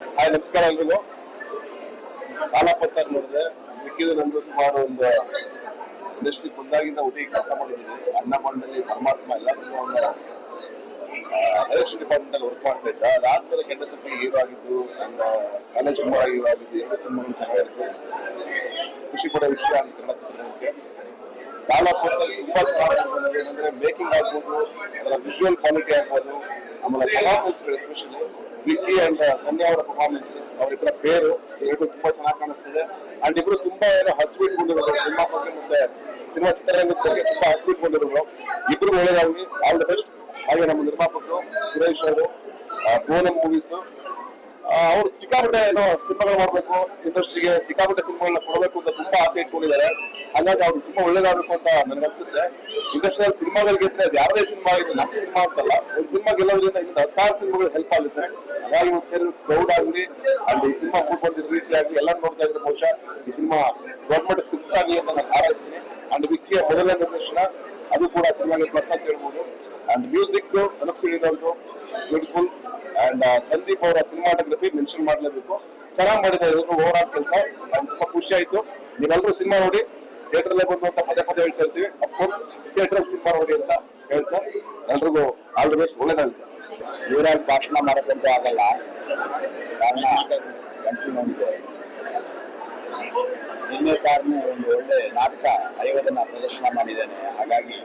Hi, ನಮಸ್ಕಾರ ಎಲ್ರಿಗೂ. ಕಾಲಪತ್ರ ನೋಡಿದ್ರೆ ಮಿಕ್ಕಿದ ನಂದು ಸುಮಾರು ಒಂದು ಇಂಡಸ್ಟ್ರಿ ಬಂದಾಗಿಂದ ಒಟ್ಟಿಗೆ ಕೆಲಸ ಮಾಡಿದ್ದೀನಿ. ಅನ್ನ ಮಂಡಳಿ ಪರಮಾತ್ಮ ಎಲ್ಲ ಒಂದು ಎಲೆಕ್ಷನ್ ಡಿಪಾರ್ಟ್ಮೆಂಟ್ ಅಲ್ಲಿ ವರ್ಕ್ ಮಾಡ್ತಾ ಇದ್ದ. ಅದಾದ್ಮೇಲೆ ಕೆಂಡ ಸಪ್ಪಿಗೆ ಹೀರೋ ಆಗಿದ್ದು, ನನ್ನ ಕಾಲೇಜ್ ಕುಮಾರ ಹೀರೋ ಆಗಿದ್ದು ಎರಡು ಸಿನಿಮಾಗಳು ಚೆನ್ನಾಗಿತ್ತು ಖುಷಿ ಪಡೋ ವಿಷಯ ಆಗಿತ್ತು ಕನ್ನಡ ಚಿತ್ರರಂಗಕ್ಕೆ. ಕಾಲಪತ್ರ ತುಂಬಾ ಚೆನ್ನಾಗಿ ಏನಂದ್ರೆ ಮೇಕಿಂಗ್ ಆಗ್ಬೋದು, ಅದರ ವಿಜುವಲ್ ಕ್ವಾಲಿಟಿ ಆಗ್ಬೋದು, ಆಮೇಲೆ ಪರ್ಫಾರ್ಮೆನ್ಸ್ ಎಸ್ಪೆಷಲಿ ವಿಕ್ಕಿ ಅಂಡ್ ಕನ್ಯಾ ಅವರ ಪರ್ಫಾರ್ಮೆನ್ಸ್ ಅವರಿಬ್ಬರ ಪೇರು, ಎರಡು ತುಂಬಾ ಚೆನ್ನಾಗಿ ಕಾಣಿಸ್ತಿದೆ. ಅಂಡ್ ಇಬ್ರು ತುಂಬಾ ಏನೋ ಹಸ್ಬಿಟ್ಕೊಂಡಿರೋದು ಸಿನಿಮಾ ಬಗ್ಗೆ ಮತ್ತೆ ಸಿನಿಮಾ ಚಿತ್ರರಂಗದ ಬಗ್ಗೆ ತುಂಬಾ ಹಸ್ಬಿಟ್ಕೊಂಡಿರೋದು ಇಬ್ರು ಒಳ್ಳೆದಾಗಿ ಆಲ್ ದ ಬೆಸ್ಟ್ ಹಾಗೆ ನಮ್ಮ ನಿರ್ಮಾಪಕರು, ಸುರೇಶ್ ಅವರು ಪೂನಮ್ ಮೂವೀಸ್ ಅವ್ರು ಸಿಕ್ಕಾಪಟ್ಟೆ ಏನೋ ಸಿನಿಮಾಗಳು ಮಾಡಬೇಕು ಇಂಡಸ್ಟ್ರಿಗೆ ಸಿಕ್ಕಾಪಟ್ಟೆ ಸಿನಿಮಾಗಳನ್ನ ಕೊಡಬೇಕು ಅಂತ ತುಂಬಾ ಆಸೆ ಇಟ್ಕೊಂಡಿದ್ದಾರೆ. ಹಾಗಾಗಿ ಅವ್ರು ತುಂಬಾ ಒಳ್ಳೇದಾಗಬೇಕು ಅಂತ ನನಗೆ ಅನ್ಸುತ್ತೆ. ಇಂಡಸ್ಟ್ರಿಯಲ್ಲಿ ಸಿನಿಮಾಗಳು ಗೆದ್ರೆ ಅದು ಯಾರದೇ ಸಿನಿಮಾ ಇದು ನಮ್ಮ ಸಿನಿಮಾ ಅಂತಲ್ಲ, ಒಂದು ಸಿನಿಮಾ ಗೆಲ್ಲೋದ್ರಿಂದ ಇನ್ನು ಹತ್ತಾರು ಸಿನಿಮಾಗಳು ಹೆಲ್ಪ್ ಆಗುತ್ತೆ. ಹಾಗಾಗಿ ಒಂದು ಸೇರಿ ಪ್ರೌಡ್ ಆಗಲಿ, ಅಲ್ಲಿ ಈ ಸಿನಿಮಾ ಮೂಡ್ ಬಂದಿದ್ದ ರೀತಿ ಆಗಲಿ ಎಲ್ಲ ನೋಡ್ತಾ ಇದ್ರೆ ಬಹುಶಃ ಈ ಸಿನಿಮಾ ಗೌರ್ಮೆಂಟ್ ಫಿಕ್ಸ್ ಆಗಲಿ ಅಂತ ನಾನು ಹಾರೈಸ್ತೀನಿ. ಅಂಡ್ ವಿಕ್ಕಿಯ ಮೊದಲನೇ ನಿರ್ದೇಶನ ಅದು ಕೂಡ ಸಿನಿಮಾಗೆ ಪ್ಲಸ್ ಅಂತ ಹೇಳ್ಬೋದು. ಅಂಡ್ ಮ್ಯೂಸಿಕ್ ಅನುಪ್ಸಿಡಿದವ್ರದ್ದು ಬ್ಯೂಟಿಫುಲ್ ಅಂಡ್ ಸಂದೀಪ್ ಅವರ ಸಿನಿಮಾಟೋಗ್ರಫಿ ಮೆನ್ಷನ್ ಮಾಡಲೇಬೇಕು. ಚೆನ್ನಾಗಿ ಮಾಡಿದ್ದಾರೆ ಇವರು ಓವರ್ ಆಲ್ ಕೆಲಸ ತುಂಬಾ ಖುಷಿ ಆಯ್ತು. ನೀವೆಲ್ಲರೂ ಸಿನಿಮಾ ನೋಡಿ ಥಿಯೇಟರ್ ಬಂದು ಅಂತ ಪದೇ ಪದೇ ಹೇಳ್ತಾ ಇರ್ತೀವಿ. ಅಫ್ಕೋರ್ಸ್ ಥಿಯೇಟರ್ ಸಿನಿಮಾ ನೋಡಿ ಅಂತ ಹೇಳ್ತಾ ಎಲ್ರಿಗೂ ಆಲ್ ದಿ ಬೆಸ್ಟ್ ಒಳ್ಳೇದಾಗಲಿ ಸರ್. ಇವರಾಗಿ ಭಾಷಣ ಮಾಡೋದಂತೆ ಆಗಲ್ಲ. ಕಾರಣ ನಿನ್ನೆ ಕಾರಣ ಒಂದು ಒಳ್ಳೆ ನಾಟಕ ಐವತ್ತನ ಪ್ರದರ್ಶನ ಮಾಡಿದ್ದೇನೆ. ಹಾಗಾಗಿ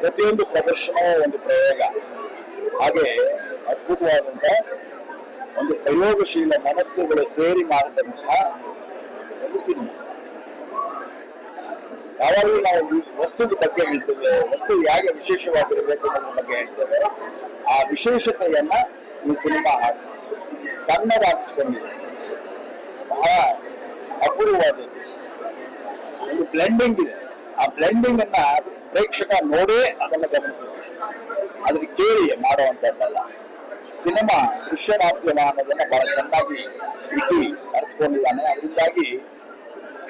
ಪ್ರತಿಯೊಂದು ಪ್ರದರ್ಶನವೂ ಒಂದು ಪ್ರಯೋಗ. ಹಾಗೆ ಅದ್ಭುತವಾದಂತ ಒಂದು ಪ್ರಯೋಗಶೀಲ ಮನಸ್ಸುಗಳು ಸೇರಿ ಮಾಡಿದಂತಹ ಒಂದು ಸಿನಿಮಾ. ಯಾವಾಗಲೂ ನಾವು ವಸ್ತುದ ಬಗ್ಗೆ ಹೇಳ್ತೇವೆ, ವಸ್ತು ಹೇಗೆ ವಿಶೇಷವಾಗಿರಬೇಕು ಅನ್ನೋದ್ರ ಬಗ್ಗೆ ಹೇಳ್ತೇವೆ. ಆ ವಿಶೇಷತೆಯನ್ನ ಈ ಸಿನಿಮಾ ತನ್ನದಾಗಿಸ್ಕೊಂಡಿದೆ. ಬಹಳ ಅಪೂರ್ವವಾದದ್ದು. ಒಂದು ಬ್ಲೆಂಡಿಂಗ್ ಇದೆ. ಆ ಬ್ಲೆಂಡಿಂಗ್ ಅನ್ನ ಪ್ರೇಕ್ಷಕ ನೋಡೇ ಅದನ್ನು ಗಮನಿಸಬೇಕು ಅದನ್ನ ಕೇಳಿ, ಮಾಡುವಂತದ್ದಲ್ಲ. ಸಿನಿಮಾ ದೃಶ್ಯ ಮಾಧ್ಯಮ ಅನ್ನೋದನ್ನ ಬಹಳ ಚೆನ್ನಾಗಿ ಇಟ್ಟು ಅರ್ಥಕೊಂಡಿದ್ದಾನೆ ಅದರಿಂದಾಗಿ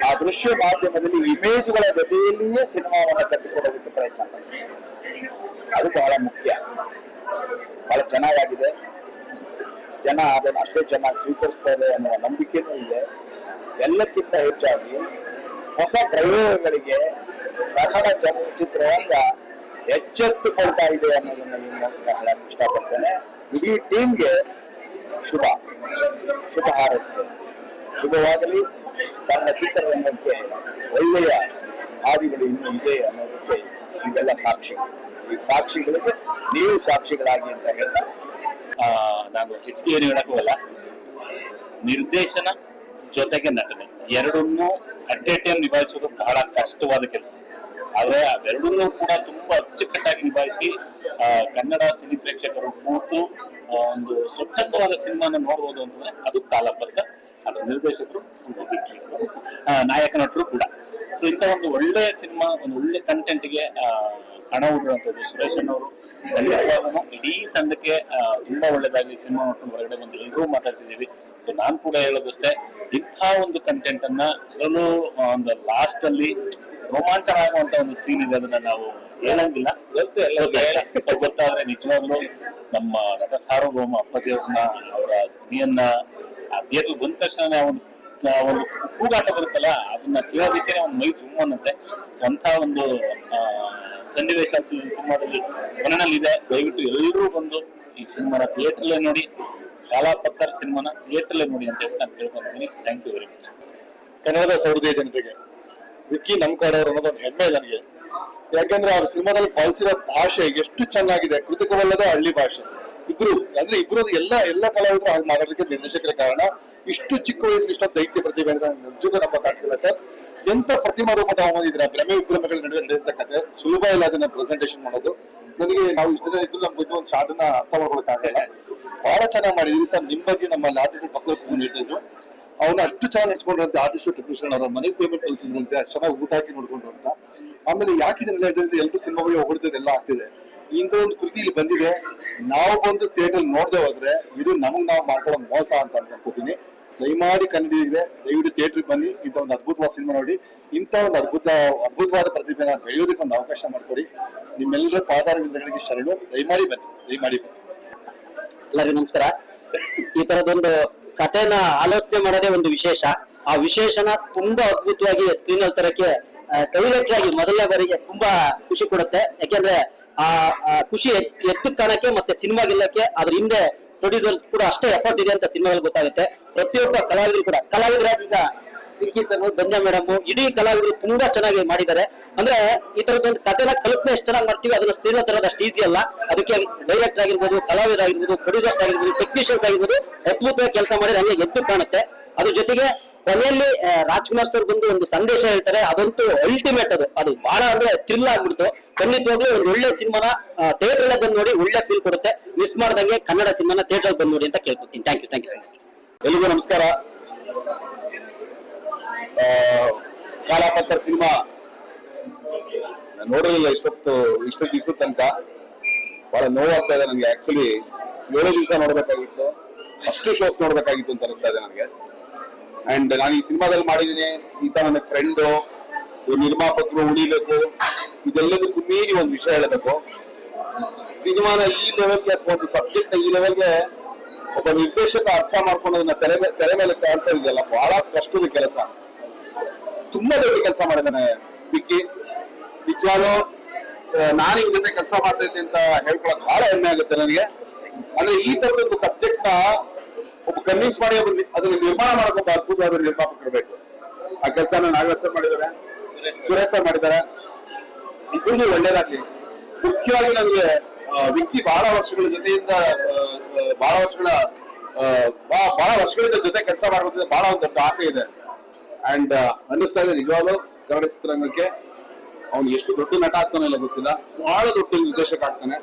ಆ ದೃಶ್ಯ ಮಾಧ್ಯಮದಲ್ಲಿ ಇಮೇಜ್ಗಳ ಜೊತೆಯಲ್ಲಿಯೇ ಸಿನಿಮಾವನ್ನು ಕಟ್ಟಿಕೊಡೋದಕ್ಕೆ ಪ್ರಯತ್ನ ಅದು ಬಹಳ ಮುಖ್ಯ. ಬಹಳ ಚೆನ್ನಾಗಿದೆ ಜನ ಅದನ್ನು ಅಷ್ಟೇ ಚೆನ್ನಾಗಿ ಸ್ವೀಕರಿಸ್ತಾರೆ ಅನ್ನುವ ನಂಬಿಕೆನೂ ಇದೆ. ಎಲ್ಲಕ್ಕಿಂತ ಹೆಚ್ಚಾಗಿ ಹೊಸ ಪ್ರಯೋಗಗಳಿಗೆ ಕನ್ನಡ ಚಲನಚಿತ್ರರಂಗ ಎಚ್ಚೆತ್ತುಕೊಳ್ತಾ ಇದೆ ಅನ್ನೋದನ್ನ ಈ ಮೂಲಕ ಹೇಳಕ್ ಇಷ್ಟಪಡ್ತೇನೆ. ಇಡೀ ಟೀಮ್ಗೆ ಶುಭ. ಶುಭ ಹಾರೈಸ್ತೇನೆ ಶುಭವಾಗಲಿ. ತನ್ನ ಚಿತ್ರರಂಗಕ್ಕೆ ಒಳ್ಳೆಯ ಹಾದಿಗಳು ಇನ್ನೂ ಇದೆ ಅನ್ನೋದಕ್ಕೆ ಇವೆಲ್ಲ ಸಾಕ್ಷಿಗಳು ಈ ಸಾಕ್ಷಿಗಳಿಗೆ ನೀವು ಸಾಕ್ಷಿಗಳಾಗಿ ಅಂತ ಹೇಳ್ತಾ ನಾನು ಹೆಚ್ಚಿಗೆ ಏನು ಹೇಳಕ್ಕೋಗಲ್ಲ. ನಿರ್ದೇಶನ ಜೊತೆಗೆ ನಟನೆ. ಎರಡನ್ನೂ ಅಟ್ ಎ ಟೈಮ್ ನಿಭಾಯಿಸೋದು ಬಹಳ ಕಷ್ಟವಾದ ಕೆಲಸ. ಆದ್ರೆ ಅವೆರಡನ್ನೂ ಕೂಡ ತುಂಬಾ ಅಚ್ಚುಕಟ್ಟಾಗಿ ನಿಭಾಯಿಸಿ ಕನ್ನಡ ಸಿನಿ ಪ್ರೇಕ್ಷಕರು ಕೂತು ಒಂದು ಸ್ವಚ್ಛಂದವಾದ ಸಿನಿಮಾನ ನೋಡಬಹುದು ಅಂತಂದ್ರೆ ಅದು ಕಾಲಪತ್ರ ಅದರ ನಿರ್ದೇಶಕರು ನಾಯಕ ನಟರು ಕೂಡ. ಸೊ ಇಂಥ ಒಂದು ಒಳ್ಳೆ ಸಿನಿಮಾ, ಒಂದು ಒಳ್ಳೆ ಕಂಟೆಂಟ್ಗೆ ಹಣ ಉಡುವಂಥದ್ದು ಸುರೇಶ್ ಅವರು ಇಡೀ ತಂಡಕ್ಕೆ ತುಂಬಾ ಒಳ್ಳೇದಾಗಿ ಸಿನಿಮಾ ನೋಡ್ಕೊಂಡು ಹೊರಗಡೆ ಬಂದು ಎಲ್ಲರೂ ಮಾತಾಡ್ತಿದ್ದೀವಿ. ಸೊ ನಾನು ಕೂಡ ಹೇಳೋದಷ್ಟೇ, ಇಂಥ ಒಂದು ಕಂಟೆಂಟ್ ಅನ್ನ ಅದರಲ್ಲೂ ಒಂದು ಲಾಸ್ಟ್ ಅಲ್ಲಿ ರೋಮಾಂಚನ ಆಗುವಂತ ಒಂದು ಸೀನ್ ಇದೆ ಅದನ್ನ ನಾವು ಹೇಳಂಗಿಲ್ಲ. ಗೊತ್ತು ಎಲ್ಲ ಗೊತ್ತಾದ್ರೆ ನಿಜವಾಗ್ಲೂ ನಮ್ಮ ನಟ ಸಾರ್ವಭೌಮ ಅಪ್ಪಾಜಿ ಅವ್ರನ್ನ ಅವರ ಧ್ವನಿಯನ್ನ, ಆ ಥಿಯೇಟರ್ ಬಂದ ತಕ್ಷಣ ಒಂದು ಒಂದು ಕೂಗಾಟ ಬರುತ್ತಲ್ಲ, ಅದನ್ನ ಕೇಳೋದಕ್ಕೆ ಒಂದು ಮೈ ತುಂಬ ಅನ್ನತ್ತೆ ಸ್ವಂತ ಒಂದು ಸನ್ನಿವೇಶ ಸಿನಿಮಾದಲ್ಲಿ ಇದೆ ದಯವಿಟ್ಟು ಎಲ್ಲರೂ ಬಂದು ಈ ಸಿನಿಮಾನ ಥಿಯೇಟರ್ಲೇ ನೋಡಿ, ಕಾಲಾಪತ್ತರ್ ಸಿನಿಮಾನ ಥಿಯೇಟರ್ಲೇ ನೋಡಿ ಅಂತ ಹೇಳಿ ನಾನು ಕೇಳ್ಕೊಂಡಿದ್ದೀನಿ ಥ್ಯಾಂಕ್ ಯು ವೆರಿ ಮಚ್ ಕನ್ನಡದ ಸೌಹೃದಯ ಜನತೆಗೆ, ವಿಕ್ಕಿ ನಮ್ ಕಡೆಯವರು ಅನ್ನೋದೊಂದು ಹೆಮ್ಮೆ ನನಗೆ. ಯಾಕಂದ್ರೆ ಅವ್ರ ಸಿನಿಮಾದಲ್ಲಿ ಬಳಸಿರೋ ಭಾಷೆ ಎಷ್ಟು ಚೆನ್ನಾಗಿದೆ. ಕೃತಕವಲ್ಲದ ಹಳ್ಳಿ ಭಾಷೆ. ಇಬ್ರು, ಅಂದ್ರೆ ಇಬ್ರು ಎಲ್ಲ ಎಲ್ಲ ಕಲಾವಿದರು ಹಾಗೆ ಮಾಡೋದಕ್ಕೆ ನಿರ್ದೇಶಕರ ಕಾರಣ. ಇಷ್ಟು ಚಿಕ್ಕ ವಯಸ್ಸಿಗೆ ಇಷ್ಟೊಂದು ದೈತ್ಯ ಪ್ರತಿಭೆ ಅಂತ ನಿಜಕ್ಕೂ ನಮ್ಮ ಕಾಣ್ತಿಲ್ಲ ಸರ್. ಎಂತ ಪ್ರತಿಮಾ ರೂಪದ ತಗೊಂಡಿದ್ರ ಭ್ರಮೆ ವಿಭ್ರಮೆಗಳ ನಡುವೆ ನಡೆಯುವಂತ ಕತೆ, ಸುಲಭ ಇಲ್ಲ ಅದನ್ನ ಪ್ರೆಸೆಂಟೇಷನ್ ಮಾಡೋದು. ನನಗೆ ನಾವು ಇಷ್ಟ ದಿನ ಇದ್ರು ನಮ್ಗೆ ಒಂದು ಶಾರ್ಟ್ನ ಅರ್ಥ ಮಾಡ್ಕೊಳಕ್ಕಾಗಲ್ಲ ಬಹಳ ಚೆನ್ನಾಗಿ ಮಾಡಿದ್ವಿ ಸರ್. ನಿಮ್ಮ ಬಗ್ಗೆ ನಮ್ಮ ಆರ್ಟಿಸ್ಟ್ ಮಕ್ಕಳು ಹೇಳ್ತಿದ್ರು ಅವ್ನ ಅಷ್ಟು ಚೆನ್ನಾಗಿ ನಡ್ಸ್ಕೊಂಡ್ರಂತೆ ಆರ್ಟಿಸ್ಟ್ ಟೆಕ್ನಿಷಿಯನ್ ಅವರ. ಮನೆ ಪೇಮೆಂಟ್ ಕಲ್ತಿದ್ರಂತೆ ಅಷ್ಟು ಚೆನ್ನಾಗಿ ಊಟ ಹಾಕಿ ನೋಡ್ಕೊಂಡ್ರಂತ ಅಂತ. ಆಮೇಲೆ ಯಾಕಿದ್ರೆ ಎಲ್ಲರೂ ಸಿನಿಮಾಗಳಿಗೆ ಹೊಗಡ್ತದೆ ಎಲ್ಲ ಆಗ್ತಿದೆ. ಇಂಥ ಒಂದು ಕೃತಿ ಇಲ್ಲಿ ಬಂದಿದೆ. ನಾವು ಬಂದು ಅಲ್ಲಿ ನೋಡದೆ ಹೋದ್ರೆ ಇದು ನಮಗ್ ನಾವು ಮಾಡ್ಕೊಳ್ಳೋ ಮೋಸ ಅಂತ ಅನ್ಕೋತೀನಿ ದಯಮಾಡಿ ಕನ್ನಡಿಗರೆ ದಯವಿಟ್ಟು ಥಿಯೇಟರ್ ಬನ್ನಿ. ಇಂಥ ಒಂದು ಅದ್ಭುತವಾದ ಸಿನಿಮಾ ನೋಡಿ. ಇಂಥ ಒಂದು ಅದ್ಭುತ, ಅದ್ಭುತವಾದ ಪ್ರತಿಭೆನ ಬೆಳೆಯೋದಕ್ಕೆ ಒಂದು ಅವಕಾಶ ಮಾಡ್ಕೊಡಿ. ನಿಮ್ಮೆಲ್ಲರ ಪಾದಾರವಿಂದಗಳಿಗೆ ಶರಣು. ದಯಮಾಡಿ ಬನ್ನಿ. ದಯಮಾಡಿ ಬನ್ನಿ. ಎಲ್ಲರಿಗೂ ನಮಸ್ಕಾರ. ಈ ತರದೊಂದು ಕಥೆನ ಆಲೋಚನೆ ಮಾಡೋದೇ ಒಂದು ವಿಶೇಷ. ಆ ವಿಶೇಷನ ತುಂಬಾ ಅದ್ಭುತವಾಗಿ ಸ್ಕ್ರೀನ್ ಅಲ್ಲಿ ತರಕ್ಕೆ ಡೈರೆಕ್ಟ್ ಆಗಿ ಮೊದಲನೇ ಬಾರಿಗೆ ತುಂಬಾ ಖುಷಿ ಕೊಡುತ್ತೆ. ಯಾಕೆಂದ್ರೆ ಆ ಖುಷಿ ಎತ್ತ ಕಾಣಕ್ಕೆ ಮತ್ತೆ ಸಿನಿಮಾ ಗೆಲ್ಲಕ್ಕೆ ಅದ್ರ ಹಿಂದೆ ಪ್ರೊಡ್ಯೂಸರ್ಸ್ ಕೂಡ ಅಷ್ಟೇ ಎಫರ್ಟ್ ಇದೆ ಅಂತ ಸಿನಿಮಾದಲ್ಲಿ ಗೊತ್ತಾಗುತ್ತೆ. ಪ್ರತಿಯೊಬ್ಬ ಕಲಾವಿದರು ಕೂಡ. ಕಲಾವಿದರಾಗಿ ಈಗ ವಿಕ್ಕಿ ಸರ್ ಗಂಜಾ ಮೇಡಮ್ ಇಡೀ ಕಲಾವಿದರು ತುಂಬಾ ಚೆನ್ನಾಗಿ ಮಾಡಿದ್ದಾರೆ. ಅಂದ್ರೆ ಈ ತರದೊಂದು ಕಥೆನ ಕಲ್ಪನೆ ಎಷ್ಟು ಚೆನ್ನಾಗಿ ಮಾಡ್ತೀವಿ ಅದನ್ನ ಸ್ಕ್ರೀನ್ ತರೋದು ಅಷ್ಟು ಈಸಿ ಅಲ್ಲ. ಅದಕ್ಕೆ ಡೈರೆಕ್ಟರ್ ಆಗಿರ್ಬೋದು, ಕಲಾವಿದರಾಗಿರ್ಬೋದು ಪ್ರೊಡ್ಯೂಸರ್ಸ್ ಆಗಿರ್ಬೋದು ಟೆಕ್ನಿಷಿಯನ್ಸ್ ಆಗಿರ್ಬೋದು, ಅದ್ಭುತವಾಗಿ ಕೆಲಸ ಮಾಡಿದ್ರೆ ಹಂಗೆ ಎದ್ದು ಕಾಣುತ್ತೆ. ಅದ್ರ ಜೊತೆಗೆ ಕೊನೆಯಲ್ಲಿ ರಾಜ್ಕುಮಾರ್ ಸರ್ ಬಂದು ಒಂದು ಸಂದೇಶ ಹೇಳ್ತಾರೆ. ಅದಂತೂ ಅಲ್ಟಿಮೇಟ್ ಅದು. ಅದು ಬಹಳ ಅಂದ್ರೆ ಥ್ರಿಲ್ ಆಗ್ಬಿಡ್ತು. ಖಂಡಿತವಾಗ್ಲೂ ಒಂದು ಒಳ್ಳೆ ಸಿನಿಮಾನ ಥಿಯೇಟರ್ ಅಲ್ಲೇ ಬಂದು ನೋಡಿ, ಒಳ್ಳೆ ಫೀಲ್ ಕೊಡುತ್ತೆ. ಮಿಸ್ ಮಾಡ್ದಂಗೆ ಕನ್ನಡ ಸಿನಿಮಾನ ಥಿಯೇಟರ್ ಅಲ್ಲಿ ಬಂದು ನೋಡಿ ಅಂತ ಕೇಳ್ಕೊತೀನಿ thank you thank you so much ಎಲ್ರಿಗೂ ನಮಸ್ಕಾರ. ಕಾಲಾಪತ್ರ ಸಿನಿಮಾ ನೋಡಿರಲಿಲ್ಲ ಇಷ್ಟೊತ್ತು, ಇಷ್ಟು ದಿವಸದ ತನಕ. ಬಹಳ ನೋವಾಗ್ತಾ ಇದೆ ನನಗೆ. ಆಕ್ಚುಲಿ ಏಳು ದಿವಸ ನೋಡ್ಬೇಕಾಗಿತ್ತು. ಅಷ್ಟು ಶೋಸ್ ನೋಡ್ಬೇಕಾಗಿತ್ತು ಅಂತ ಅನಿಸ್ತಾ ಇದೆ ನನಗೆ. ಅಂಡ್ ನಾನು ಈ ಸಿನಿಮಾದಲ್ಲಿ ಮಾಡಿದ್ದೀನಿ. ಈತ ನನ್ನ ಫ್ರೆಂಡು ನಿರ್ಮಾಪಕರು, ಉಳಿಬೇಕು. ಇದೆಲ್ಲದಕ್ಕೂ ಮೀರಿ ಒಂದು ವಿಷಯ ಹೇಳಬೇಕು. ಸಿನಿಮಾನ ಈ ಲೆವೆಲ್ಗೆ ಅಥವಾ ಒಂದು ಸಬ್ಜೆಕ್ಟ್ ಈ ಲೆವೆಲ್ಗೆ ಒಬ್ಬ ನಿರ್ದೇಶಕ ಅರ್ಥ ಮಾಡ್ಕೊಂಡು ಅದನ್ನ ತೆರೆ ತೆರೆ ಮೇಲೆ ಕಾಣಿಸೋದಿದೆಯಲ್ಲ, ಬಹಳ ಕಷ್ಟದ ಕೆಲಸ. ತುಂಬಾ ದೊಡ್ಡ ಕೆಲಸ ಮಾಡಿದ್ದಾನೆ ವಿಕ್ಕಿ. ನಿಜವಾಗ್ಲೂ ನಾನು ಇವ್ರ ಜೊತೆ ಕೆಲಸ ಮಾಡ್ತೈತೆ ಅಂತ ಹೇಳ್ಕೊಳಕ್ ಬಹಳ ಹೆಮ್ಮೆ ಆಗುತ್ತೆ ನನಗೆ. ಅಂದ್ರೆ ಈ ತರದ ಒಂದು ಸಬ್ಜೆಕ್ಟ್ನ ಒಬ್ಬ ಕನ್ವಿನ್ಸ್ ಮಾಡಿ ಅದನ್ನ ನಿರ್ಮಾಣ ಮಾಡಬೇಕು ಅದ್ಭುತ ಅದ್ಭುತವಾದ ನಿರ್ಮಾಪಕರು ಬೇಕು. ಆ ಕೆಲಸನ ನಾಗರಾಜ್ ಸರ್ ಮಾಡಿದ್ದಾರೆ. ಸುರೇಶ್ ಸರ್ ಮಾಡಿದ್ದಾರೆ. ಇಬ್ಬರಿಗೂ ಒಳ್ಳೇದಾಗ್ಲಿ. ಮುಖ್ಯವಾಗಿ ನನಗೆ ವ್ಯಕ್ತಿ ಬಹಳ ವರ್ಷಗಳ ಜೊತೆಯಿಂದ ಬಹಳ ವರ್ಷಗಳ ಬಹಳ ವರ್ಷಗಳಿಂದ ಜೊತೆ ಕೆಲಸ ಮಾಡಬೇಕು ಬಹಳ ಒಂದು ದೊಡ್ಡ ಆಸೆ ಇದೆ. ಅಂಡ್ ಅನ್ನಿಸ್ತಾ ಇದೆ ನಿಜವಾಗ್ಲೂ ಕನ್ನಡ ಚಿತ್ರರಂಗಕ್ಕೆ. ಅವ್ನು ಎಷ್ಟು ದೊಡ್ಡ ನಟ ಆಗ್ತಾನೆ ಇಲ್ಲ ಗೊತ್ತಿಲ್ಲ. ಬಹಳ ದೊಡ್ಡ ನಿರ್ದೇಶಕ ಆಗ್ತಾನೆ.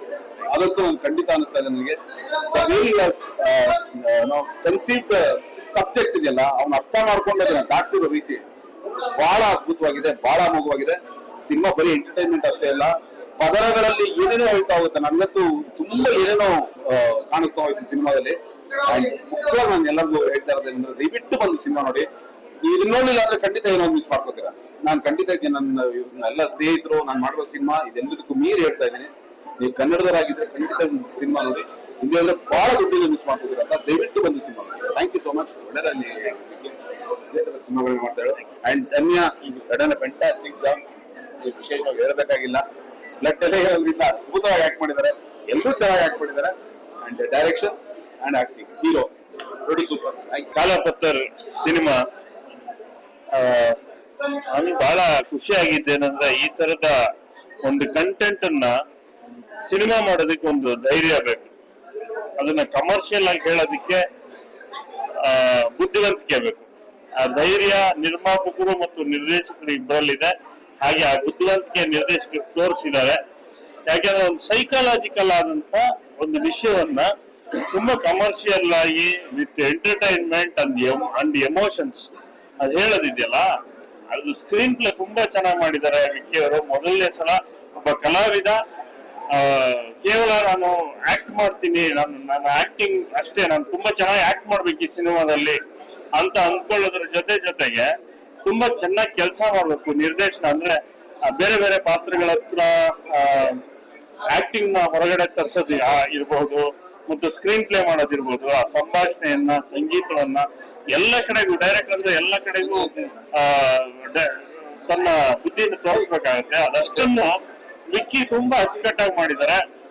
ಅದಂತೂ ನಾನು ಖಂಡಿತ ಅನಿಸ್ತಾ ಇದೆ ನನಗೆ. ಕನ್ಸೀಟ್ ಸಬ್ಜೆಕ್ಟ್ ಇದೆಯಲ್ಲ, ಅವ್ನ ಅರ್ಥ ಮಾಡ್ಕೊಂಡು ದಾಟಿಸಿರೋ ರೀತಿ ಬಹಳ ಅದ್ಭುತವಾಗಿದೆ, ಬಹಳ ಮಗುವಾಗಿದೆ ಸಿನಿಮಾ ಬರೀ ಎಂಟರ್ಟೈನ್ಮೆಂಟ್ ಅಷ್ಟೇ ಅಲ್ಲ, ಪದರಗಳಲ್ಲಿ ಏನೇನೋ ಹೇಳ್ತಾ ಹೋಗುತ್ತೆ, ನನಗಂತೂ ತುಂಬಾ ಏನೇನೋ ಕಾಣಿಸ್ತಾ ಹೋಯ್ತು ಸಿನಿಮಾದಲ್ಲಿ. ಮುಖ್ಯವಾಗಿ ನಾನು ಎಲ್ಲರಿಗೂ ಹೇಳ್ತಾ ಇರೋದೇನಂದ್ರೆ ದಯವಿಟ್ಟು ಬಂದು ಸಿನಿಮಾ ನೋಡಿ. ಇದನ್ನ ನೋಡ್ಲಿಲ್ಲ ಅಂದ್ರೆ ಖಂಡಿತ ಏನೋ ಮಿಸ್ ಮಾಡ್ಕೋತೀರಾ. ನಾನು ಖಂಡಿತ ನನ್ನ ಎಲ್ಲ ಸ್ನೇಹಿತರು, ನಾನು ಮಾಡಿರೋ ಸಿನಿಮಾ ಇದೆಲ್ಲದಕ್ಕೂ ಮೀರಿ ಹೇಳ್ತಾ ಇದ್ದೀನಿ. ನೀವು ಕನ್ನಡದವರಾಗಿದ್ರೆ ಖಂಡಿತ ಸಿನಿಮಾ ನೋಡಿ. ಇದೆಲ್ಲ ಬಹಳ ದುಡ್ಡಿಗೆ ಮಿಸ್ ಮಾಡ್ಕೋತೀರಾ ಅಂತ ದಯವಿಟ್ಟು ಬಂದು cinema thank you so much ಒಳ್ಳೆದಾಗಲಿ. ಸಿನಿಮಾಗಳನ್ನ ಮಾಡ್ತಾಳೆ ಅಂಡ್ ಧನ್ಯ ಕಡನ ಫ್ಯಾಂಟಾಸ್ಟಿಕ್ ಜಾಬ್ ವಿಶೇಷವಾಗಿ ಹೇಳಬೇಕಾಗಿಲ್ಲ ಬ್ಲಡ್ ಎಲ್ಲ ಹೇಳೋದ್ರಿಂದ ಅದ್ಭುತವಾಗಿ ಆಕ್ಟ್ ಮಾಡಿದ್ದಾರೆ. ಎಲ್ಲರೂ ಚೆನ್ನಾಗಿ ಆಕ್ಟ್ ಮಾಡಿದ್ದಾರೆ. And direction and acting hero ನೋಡಿ ಸೂಪರ್ ಕಾಲಪತ್ತರ್ ಸಿನಿಮಾ. ನಾನು ಬಹಳ ಖುಷಿಯಾಗಿದ್ದೇನೆಂದ್ರೆ ಈ ತರದ ಒಂದು ಕಂಟೆಂಟ್ ಅನ್ನ ಸಿನಿಮಾ ಮಾಡೋದಕ್ಕೆ ಒಂದು ಧೈರ್ಯ ಬೇಕು. ಅದನ್ನ ಕಮರ್ಷಿಯಲ್ ಆಗಿ ಹೇಳೋದಕ್ಕೆ ಬುದ್ಧಿವಂತಿಕೆ ಬೇಕು. ಆ ಧೈರ್ಯ, ನಿರ್ಮಾಪಕರು ಮತ್ತು ನಿರ್ದೇಶಕರು ಇಬ್ಬರಲ್ಲಿದೆ ಹಾಗೆ ಆ ಬುದ್ಧಿವಂತಿಕೆ ನಿರ್ದೇಶಕರು ತೋರಿಸಿದ್ದಾರೆ. ಯಾಕೆಂದ್ರೆ ಒಂದು ಸೈಕಾಲಜಿಕಲ್ ಆದಂತ ಒಂದು ವಿಷಯವನ್ನ ತುಂಬಾ ಕಮರ್ಷಿಯಲ್ ಆಗಿ with entertainment and and emotions ಅದು ಹೇಳೋದಿದೆಯಲ್ಲ? ಅದು ಸ್ಕ್ರೀನ್ ಪ್ಲೇ ತುಂಬಾ ಚೆನ್ನಾಗಿ ಮಾಡಿದ್ದಾರೆ. ವಿಕ್ಕಿ ಅವರು ಮೊದಲನೇ ಸಲ ಒಬ್ಬ ಕಲಾವಿದ ಕೇವಲ ನಾನು ಆಕ್ಟ್ ಮಾಡ್ತೀನಿ. ನಾನು ನನ್ನ ಆಕ್ಟಿಂಗ್ ಅಷ್ಟೇ. ನಾನು ತುಂಬಾ ಚೆನ್ನಾಗಿ ಆಕ್ಟ್ ಮಾಡ್ಬೇಕು ಈ ಸಿನಿಮಾದಲ್ಲಿ ಅಂತ ಅನ್ಕೊಳ್ಳೋದ್ರ ಜೊತೆ ಜೊತೆಗೆ ತುಂಬಾ ಚೆನ್ನಾಗಿ ಕೆಲಸ ಮಾಡ್ಬೇಕು. ನಿರ್ದೇಶನ ಅಂದ್ರೆ ಬೇರೆ ಬೇರೆ ಪಾತ್ರಗಳ ಹತ್ರ ಆಕ್ಟಿಂಗ್ನ ಹೊರಗಡೆ ತರಿಸೋದು ಇರಬಹುದು ಮತ್ತು ಸ್ಕ್ರೀನ್ ಪ್ಲೇ ಮಾಡೋದಿರ್ಬೋದು ಆ, ಸಂಭಾಷಣೆಯನ್ನ, ಸಂಗೀತವನ್ನ ಎಲ್ಲ ಕಡೆಗೂ ಡೈರೆಕ್ಟ್ ಅಂದ್ರೆ ಎಲ್ಲ ಕಡೆಗೂ ತನ್ನ ಬುದ್ಧಿಯನ್ನು ತೋರಿಸ್ಬೇಕಾಗತ್ತೆ. ಅದಷ್ಟನ್ನು ವಿಕ್ಕಿ ತುಂಬಾ ಅಚ್ಚುಕಟ್ಟಾಗಿ ಮಾಡಿದ್ದಾರೆ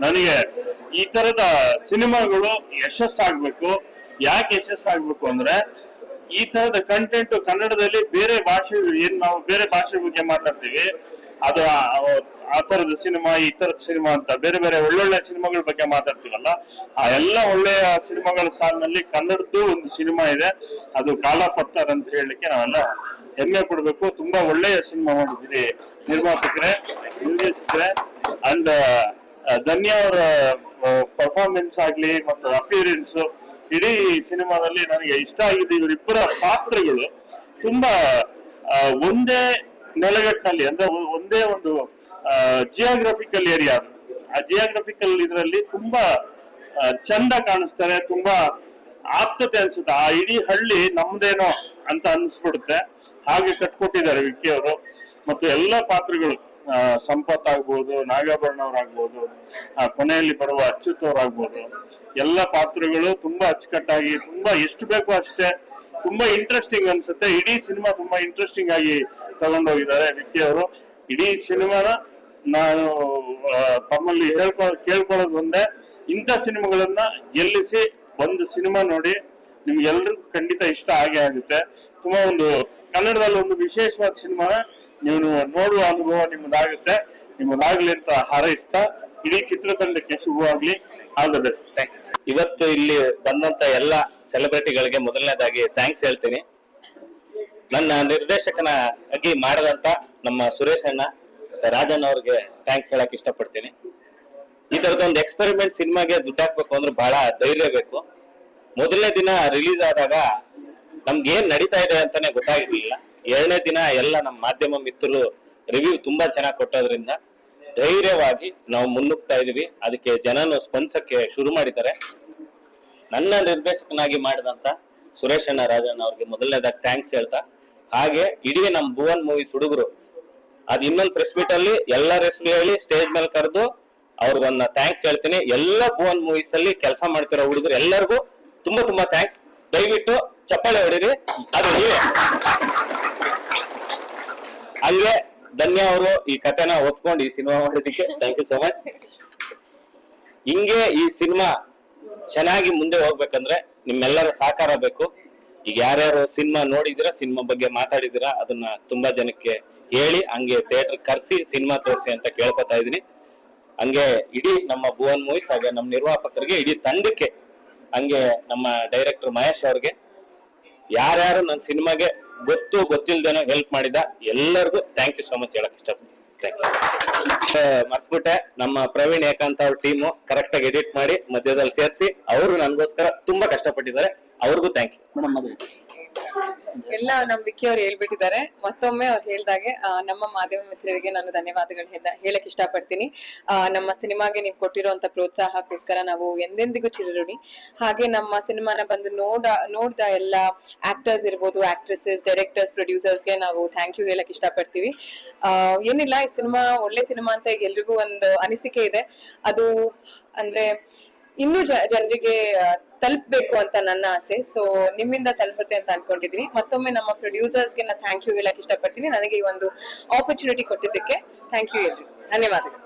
ನನಗೆ ಈ ತರದ ಸಿನಿಮಾಗಳು ಯಶಸ್ಸಾಗ್ಬೇಕು. ಯಾಕೆ ಯಶಸ್ಸಾಗ್ಬೇಕು ಅಂದ್ರೆ, ಈ ತರದ ಕಂಟೆಂಟ್ ಕನ್ನಡದಲ್ಲಿ ಬೇರೆ ಭಾಷೆ ಏನ್ ನಾವು ಬೇರೆ ಭಾಷೆ ಬಗ್ಗೆ ಮಾತಾಡ್ತೀವಿ, ಅದು ಆ- ತರದ ಸಿನಿಮಾ, ಈ ತರದ ಸಿನಿಮಾ ಅಂತ ಬೇರೆ ಬೇರೆ ಒಳ್ಳೊಳ್ಳೆ ಸಿನಿಮಾಗಳ ಬಗ್ಗೆ ಮಾತಾಡ್ತೀವಲ್ಲ, ಆ ಎಲ್ಲ ಒಳ್ಳೆಯ ಸಿನಿಮಾಗಳ ಸಾಲಿನಲ್ಲಿ ಕನ್ನಡದ್ದು ಒಂದು ಸಿನಿಮಾ ಇದೆ. ಅದು ಕಾಲಾಪತ್ತರ್ ಅಂತ ಹೇಳಲಿಕ್ಕೆ ನಾವೆಲ್ಲ ಹೆಮ್ಮೆ ಕೊಡಬೇಕು, ತುಂಬಾ ಒಳ್ಳೆಯ ಸಿನಿಮಾ ಮಾಡಿದ್ದೀರಿ ನಿರ್ಮಾಪಕರೇ ನಿರ್ದೇಶಕರೇ ಅಂಡ್ ಧನ್ಯ ಅವರ ಪರ್ಫಾರ್ಮೆನ್ಸ್ ಆಗ್ಲಿ ಮತ್ತು ಅಪಿಯರೆನ್ಸ್ ಇಡೀ ಸಿನಿಮಾದಲ್ಲಿ ನನಗೆ ಇಷ್ಟ ಆಗಿದೆ ಇವರಿಬ್ಬರ ಪಾತ್ರಗಳು. ತುಂಬಾ ಒಂದೇ ನೆಲೆಗಟ್ಟಿನಲ್ಲಿ, ಅಂದ್ರೆ ಒಂದೇ ಒಂದು ಜಿಯೋಗ್ರಫಿಕಲ್ ಏರಿಯಾ ಆ ಜಿಯೋಗ್ರಫಿಕಲ್ ಇದರಲ್ಲಿ ತುಂಬಾ ಚಂದ ಕಾಣಿಸ್ತಾರೆ, ತುಂಬಾ ಆಪ್ತತೆ ಅನ್ಸುತ್ತೆ. ಆ ಇಡೀ ಹಳ್ಳಿ ನಮ್ದೇನೋ ಅಂತ ಅನ್ಸ್ಬಿಡುತ್ತೆ. ಹಾಗೆ ಕಟ್ಕೊಟ್ಟಿದ್ದಾರೆ ವಿಕ್ಕಿ ಅವರು. ಮತ್ತು ಎಲ್ಲ ಪಾತ್ರಗಳು ಸಂಪತ್ ಆಗ್ಬೋದು, ನಾಗಾಭರಣ ಅವರಾಗ್ಬೋದು ಕೊನೆಯಲ್ಲಿ ಬರುವ ಅಚ್ಯುತ್ ಅವ್ರಾಗ್ಬೋದು. ಎಲ್ಲ ಪಾತ್ರಗಳು ತುಂಬಾ ಅಚ್ಚುಕಟ್ಟಾಗಿ, ತುಂಬಾ ಎಷ್ಟು ಬೇಕೋ ಅಷ್ಟೇ, ತುಂಬಾ ಇಂಟ್ರೆಸ್ಟಿಂಗ್ ಅನ್ಸುತ್ತೆ. ಇಡೀ ಸಿನಿಮಾ ತುಂಬಾ ಇಂಟ್ರೆಸ್ಟಿಂಗ್ ಆಗಿ ತಗೊಂಡೋಗಿದ್ದಾರೆ ವಿಕ್ಕಿ ಅವರು. ಇಡೀ ಸಿನಿಮಾನ ನಾನು ತಮ್ಮಲ್ಲಿ ಹೇಳ್ಕೊ, ಕೇಳ್ಕೊಳ್ಳೋದು ಒಂದೇ, ಇಂಥ ಸಿನಿಮಾಗಳನ್ನ ಗೆಲ್ಲಿಸಿ ಒಂದು ಸಿನಿಮಾ ನೋಡಿ ನಿಮ್ಗೆಲ್ರಿಗೂ ಖಂಡಿತ ಇಷ್ಟ ಆಗೇ ಆಗುತ್ತೆ. ತುಂಬಾ ಒಂದು ಕನ್ನಡದಲ್ಲಿ ಒಂದು ವಿಶೇಷವಾದ ಸಿನಿಮಾ ನೀವು ನೋಡುವ ಅನುಭವ ನಿಮ್ಮದಾಗುತ್ತೆ. ನಿಮ್ಮದಾಗ್ಲಿ ಅಂತ ಹಾರೈಸ್ತಾ, ಇಡೀ ಚಿತ್ರತಂಡಕ್ಕೆ ಶುಭವಾಗ್ಲಿ ಆಲ್ ದ ಬೆಸ್ಟ್ ಇವತ್ತು ಇಲ್ಲಿ ಬಂದಂತ ಎಲ್ಲ ಸೆಲೆಬ್ರಿಟಿಗಳಿಗೆ ಮೊದಲನೇದಾಗಿ ಥ್ಯಾಂಕ್ಸ್ ಹೇಳ್ತೀನಿ. ನನ್ನ ನಿರ್ದೇಶಕನ ಆಗಿ ಮಾಡಿದಂತ ನಮ್ಮ ಸುರೇಶ್ ಅಣ್ಣ ರಾಜನ್ ಅವ್ರಿಗೆ ಥ್ಯಾಂಕ್ಸ್ ಹೇಳಕ್ ಇಷ್ಟಪಡ್ತೀನಿ. ಈ ತರದೊಂದು ಎಕ್ಸ್ಪೆರಿಮೆಂಟ್ ಸಿನಿಮಾಗೆ ದುಡ್ಡು ಹಾಕ್ಬೇಕು ಅಂದ್ರೆ ಬಹಳ ಧೈರ್ಯ ಬೇಕು. ಮೊದಲನೇ ದಿನ ರಿಲೀಸ್ ಆದಾಗ ನಮ್ಗೆ ಏನ್ ನಡೀತಾ ಇದೆ ಅಂತಾನೆ ಗೊತ್ತಾಗಿರ್ಲಿಲ್ಲ. ಎರಡನೇ ದಿನ ಎಲ್ಲ ನಮ್ಮ ಮಾಧ್ಯಮ ಮಿತ್ರರು ರಿವ್ಯೂ ತುಂಬಾ ಚೆನ್ನಾಗಿ ಕೊಟ್ಟೋದ್ರಿಂದ ಧೈರ್ಯವಾಗಿ ನಾವು ಮುನ್ನುಗ್ತಾ ಇದೀವಿ. ಅದಕ್ಕೆ ಜನನು ಸ್ಪಂದಿಸಕ್ಕೆ ಶುರು ಮಾಡಿದ್ದಾರೆ. ನನ್ನ ನಿರ್ದೇಶಕನಾಗಿ ಮಾಡಿದಂತ ಸುರೇಶ್ ಅಣ್ಣ ರಾಜಣ್ಣ ಅವ್ರಿಗೆ ಮೊದಲನೇದಾಗಿ ಥ್ಯಾಂಕ್ಸ್ ಹೇಳ್ತಾ, ಹಾಗೆ ಇಡೀ ನಮ್ ಭುವನ್ ಮೂವೀಸ್ ಹುಡುಗರು, ಅದ್ ಇನ್ನೊಂದು ಪ್ರೆಸ್ ಮೀಟ್ ಅಲ್ಲಿ ಎಲ್ಲರ ಹೆಸರು ಹೇಳಿ ಸ್ಟೇಜ್ ಮೇಲೆ ಕರೆದು ಅವ್ರಿಗೊಂದ ಥ್ಯಾಂಕ್ಸ್ ಹೇಳ್ತೀನಿ. ಎಲ್ಲ ಭುವನ್ ಮೂವೀಸ್ ಅಲ್ಲಿ ಕೆಲಸ ಮಾಡ್ತಿರೋ ಹುಡುಗರು ಎಲ್ಲರಿಗೂ ತುಂಬಾ ತುಂಬಾ ಥ್ಯಾಂಕ್ಸ್ ದಯವಿಟ್ಟು ಚಪ್ಪಾಳೆ ಹೊಡೀರಿ. ಅದು ನೀವೇ. ಅಲ್ಲೇ ಧನ್ಯ ಅವರು ಈ ಕಥೆನ ಒತ್ಕೊಂಡು ಈ ಸಿನಿಮಾ ಮಾಡೋದಕ್ಕೆ ಥ್ಯಾಂಕ್ ಯು ಸೋ ಮಚ್ ಹಿಂಗೆ ಈ ಸಿನಿಮಾ ಚೆನ್ನಾಗಿ ಮುಂದೆ ಹೋಗ್ಬೇಕಂದ್ರೆ ನಿಮ್ಮೆಲ್ಲರ ಸಹಕಾರ ಬೇಕು. ಈಗ ಯಾರ್ಯಾರು ಸಿನಿಮಾ ನೋಡಿದಿರಾ ಸಿನಿಮಾ ಬಗ್ಗೆ ಮಾತಾಡಿದಿರಾ ಅದನ್ನ ತುಂಬಾ ಜನಕ್ಕೆ ಹೇಳಿ, ಹಂಗೆ ಥಿಯೇಟರ್ ಕರೆಸಿ ಸಿನಿಮಾ ತೋರಿಸಿ ಅಂತ ಕೇಳ್ಕೊತಾ ಇದೀನಿ ಹಂಗೆ ಇಡೀ ನಮ್ಮ ಭುವನ್ ಮೂವೀಸ್ ಹಾಗೆ ನಮ್ಮ ನಿರ್ವಾಪಕರಿಗೆ ಇಡೀ ತಂಡಕ್ಕೆ ಹಂಗೆ ನಮ್ಮ ಡೈರೆಕ್ಟರ್ ಮಹೇಶ್ ಅವ್ರಿಗೆ ಯಾರ್ಯಾರು ನನ್ನ ಸಿನಿಮಾಗೆ ಗೊತ್ತು ಗೊತ್ತಿಲ್ಲದೇನೋ ಹೆಲ್ಪ್ ಮಾಡಿದ ಎಲ್ಲರಿಗೂ ಥ್ಯಾಂಕ್ ಯು ಸೋ ಮಚ್ ಹೇಳಕ್ ಇಷ್ಟಪಡ್ತೀನಿ. ಮರ್ತ್ಬಿಟ್ಟೆ, ನಮ್ಮ ಪ್ರವೀಣ್ ಏಕಾಂತ್ ಅವ್ರ ಟೀಮು ಕರೆಕ್ಟ್ ಆಗಿ ಎಡಿಟ್ ಮಾಡಿ ಮಧ್ಯದಲ್ಲಿ ಸೇರಿಸಿ, ಅವರು ನನಗೋಸ್ಕರ ತುಂಬಾ ಕಷ್ಟಪಟ್ಟಿದ್ದಾರೆ. ಅವ್ರಿಗೂ ಥ್ಯಾಂಕ್ ಯು ಎಲ್ಲ ನಂಬಿಕೆ ಅವ್ರು ಹೇಳ್ಬಿಟ್ಟಿದ್ದಾರೆ. ಮತ್ತೊಮ್ಮೆ ಅವ್ರು ಹೇಳ್ದಾಗೆ ನಮ್ಮ ಮಾಧ್ಯಮ ಮಿತ್ರರಿಗೆ ನಾನು ಧನ್ಯವಾದಗಳು ಹೇಳಕ್ ಇಷ್ಟಪಡ್ತೀನಿ. ನಮ್ಮ ಸಿನಿಮಾಗೆ ನೀವು ಕೊಟ್ಟಿರುವಂತ ಪ್ರೋತ್ಸಾಹಕ್ಕೋಸ್ಕರ ನಾವು ಎಂದೆಂದಿಗೂ ಚಿರಋಣಿ. ಹಾಗೆ ನಮ್ಮ ಸಿನಿಮಾನ ಬಂದು ನೋಡ, ನೋಡ್ದ ಎಲ್ಲ ಆಕ್ಟರ್ಸ್ ಇರ್ಬೋದು ಆಕ್ಟ್ರೆಸಸ್ ಡೈರೆಕ್ಟರ್ಸ್ ಪ್ರೊಡ್ಯೂಸರ್ಸ್ಗೆ ನಾವು ಥ್ಯಾಂಕ್ ಯು ಹೇಳಕ್ ಇಷ್ಟಪಡ್ತೀವಿ. ಏನಿಲ್ಲ, ಈ ಸಿನಿಮಾ ಒಳ್ಳೆ ಸಿನಿಮಾ ಅಂತ ಎಲ್ರಿಗೂ ಒಂದು ಅನಿಸಿಕೆ ಇದೆ. ಅದು ಅಂದ್ರೆ ಇನ್ನೂ ಜನರಿಗೆ ತಲುಪಬೇಕು ತಲುಪ್ಬೇಕು ಅಂತ ನನ್ನ ಆಸೆ. ಸೊ ನಿಮ್ಮಿಂದ ತಲುಪುತ್ತೆ ಅಂತ ಅನ್ಕೊಂಡಿದೀನಿ. ಮತ್ತೊಮ್ಮೆ ನಮ್ಮ ಪ್ರೊಡ್ಯೂಸರ್ಸ್ಗೆ ನಾನು ಥ್ಯಾಂಕ್ ಯು ಹೇಳಕ್ ಇಷ್ಟಪಡ್ತೀನಿ. ನನಗೆ ಈ ಒಂದು ಆಪರ್ಚುನಿಟಿ ಕೊಟ್ಟಿದ್ದಕ್ಕೆ ಥ್ಯಾಂಕ್ ಯು ಎಲ್ರಿ ಧನ್ಯವಾದಗಳು.